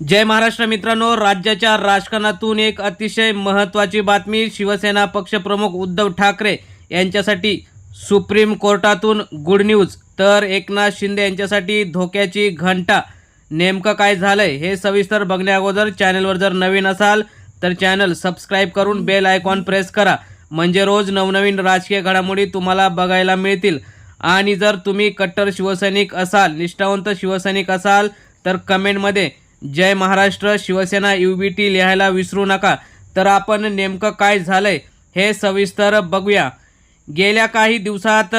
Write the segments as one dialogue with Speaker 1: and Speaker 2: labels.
Speaker 1: जय महाराष्ट्र मित्रांनो राज्याच्या राजकारणातून एक अतिशय महत्त्वाची बातमी शिवसेना पक्षप्रमुख उद्धव ठाकरे यांच्यासाठी सुप्रीम कोर्टातून गुड न्यूज. तर एकनाथ शिंदे यांच्यासाठी धोक्याची घंटा. नेमकं काय झालंय हे सविस्तर बघण्या अगोदर चॅनलवर जर नवीन असाल तर चॅनल सबस्क्राईब करून बेल आयकॉन प्रेस करा. म्हणजे रोज नवनवीन राजकीय घडामोडी तुम्हाला बघायला मिळतील. आणि जर तुम्ही कट्टर शिवसैनिक असाल निष्ठावंत शिवसैनिक असाल तर कमेंटमध्ये जय Maharashtra Shiv Sena U B T लिहायला विसरू नका. तर आपण नेमकं काय झालंय हे सविस्तर बघूया. गेल्या काही दिवसात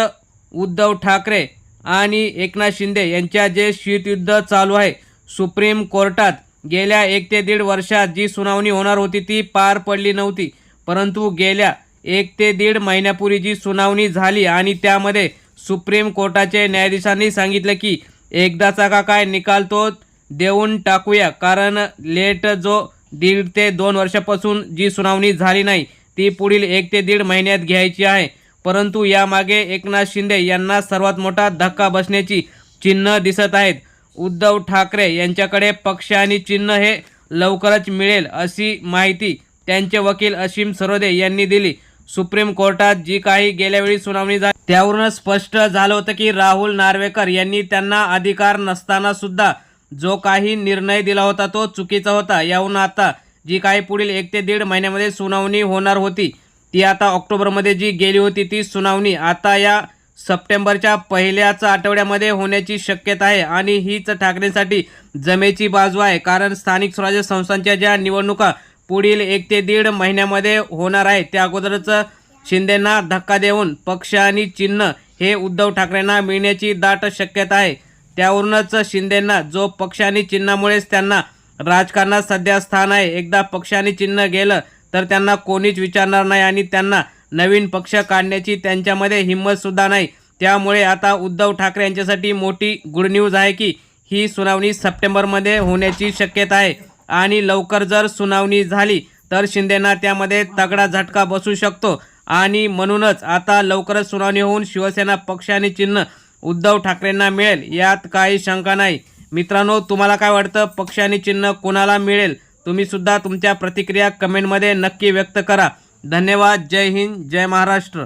Speaker 1: उद्धव ठाकरे आणि एकनाथ शिंदे यांच्या जे शीतयुद्ध चालू आहे सुप्रीम कोर्टात गेल्या एक ते दीड वर्षात जी सुनावणी होणार होती ती पार पडली नव्हती. परंतु गेल्या एक ते दीड महिन्यापूर्वी जी सुनावणी झाली आणि त्यामध्ये सुप्रीम कोर्टाचे न्यायाधीशांनी सांगितलं की एकदाचा का काय निकाल तो देऊन टाकूया. कारण लेट जो दीड ते दोन वर्षापासून जी सुनावणी झाली नाही ती पुढील एक ते दीड महिन्यात घ्यायची आहे. परंतु यामागे एकनाथ शिंदे यांना सर्वात मोठा धक्का बसण्याची चिन्ह दिसत आहेत. उद्धव ठाकरे यांच्याकडे पक्ष आणि चिन्ह हे लवकरच मिळेल अशी माहिती त्यांचे वकील असीम सरोदे यांनी दिली. सुप्रीम कोर्टात जी काही गेल्यावेळी सुनावणी झाली त्यावरूनच स्पष्ट झालं होतं की राहुल नार्वेकर यांनी त्यांना अधिकार नसताना सुद्धा जो काही निर्णय दिला होता तो चुकीचा होता. याहून आता जी काही पुढील एक ते दीड महिन्यामध्ये सुनावणी होणार होती ती आता ऑक्टोबरमध्ये जी गेली होती ती सुनावणी आता या सप्टेंबरच्या पहिल्याच आठवड्यामध्ये होण्याची शक्यता आहे आणि हीच ठाकरेंसाठी जमेची बाजू आहे. कारण स्थानिक स्वराज्य संस्थांच्या ज्या निवडणुका पुढील एक ते दीड महिन्यामध्ये होणार आहे त्या अगोदरच शिंदेंना धक्का देऊन पक्ष आणि चिन्ह हे उद्धव ठाकरेंना मिळण्याची दाट शक्यता आहे. त्यावरूनच शिंदेंना जो पक्ष आणि चिन्हामुळेच त्यांना राजकारणात सध्या स्थान आहे एकदा पक्ष आणि चिन्ह गेलं तर त्यांना कोणीच विचारणार नाही आणि त्यांना नवीन पक्ष काढण्याची त्यांच्यामध्ये हिंमतसुद्धा नाही. त्यामुळे आता उद्धव ठाकरे यांच्यासाठी मोठी गुड न्यूज आहे की ही सुनावणी सप्टेंबरमध्ये होण्याची शक्यता आहे आणि लवकर जर सुनावणी झाली तर शिंदेना त्यामध्ये तगडा झटका बसू शकतो. आणि म्हणूनच आता लवकरच सुनावणी होऊन शिवसेना पक्ष आणि चिन्ह उद्धव ठाकरेंना मिळेल यात काही शंका नाही. मित्रांनो तुम्हाला काय वाटतं? पक्ष आणि चिन्ह कोणाला मिळेल? तुम्ही सुद्धा तुमच्या प्रतिक्रिया कमेंटमध्ये नक्की व्यक्त करा. धन्यवाद. जय हिंद. जय महाराष्ट्र.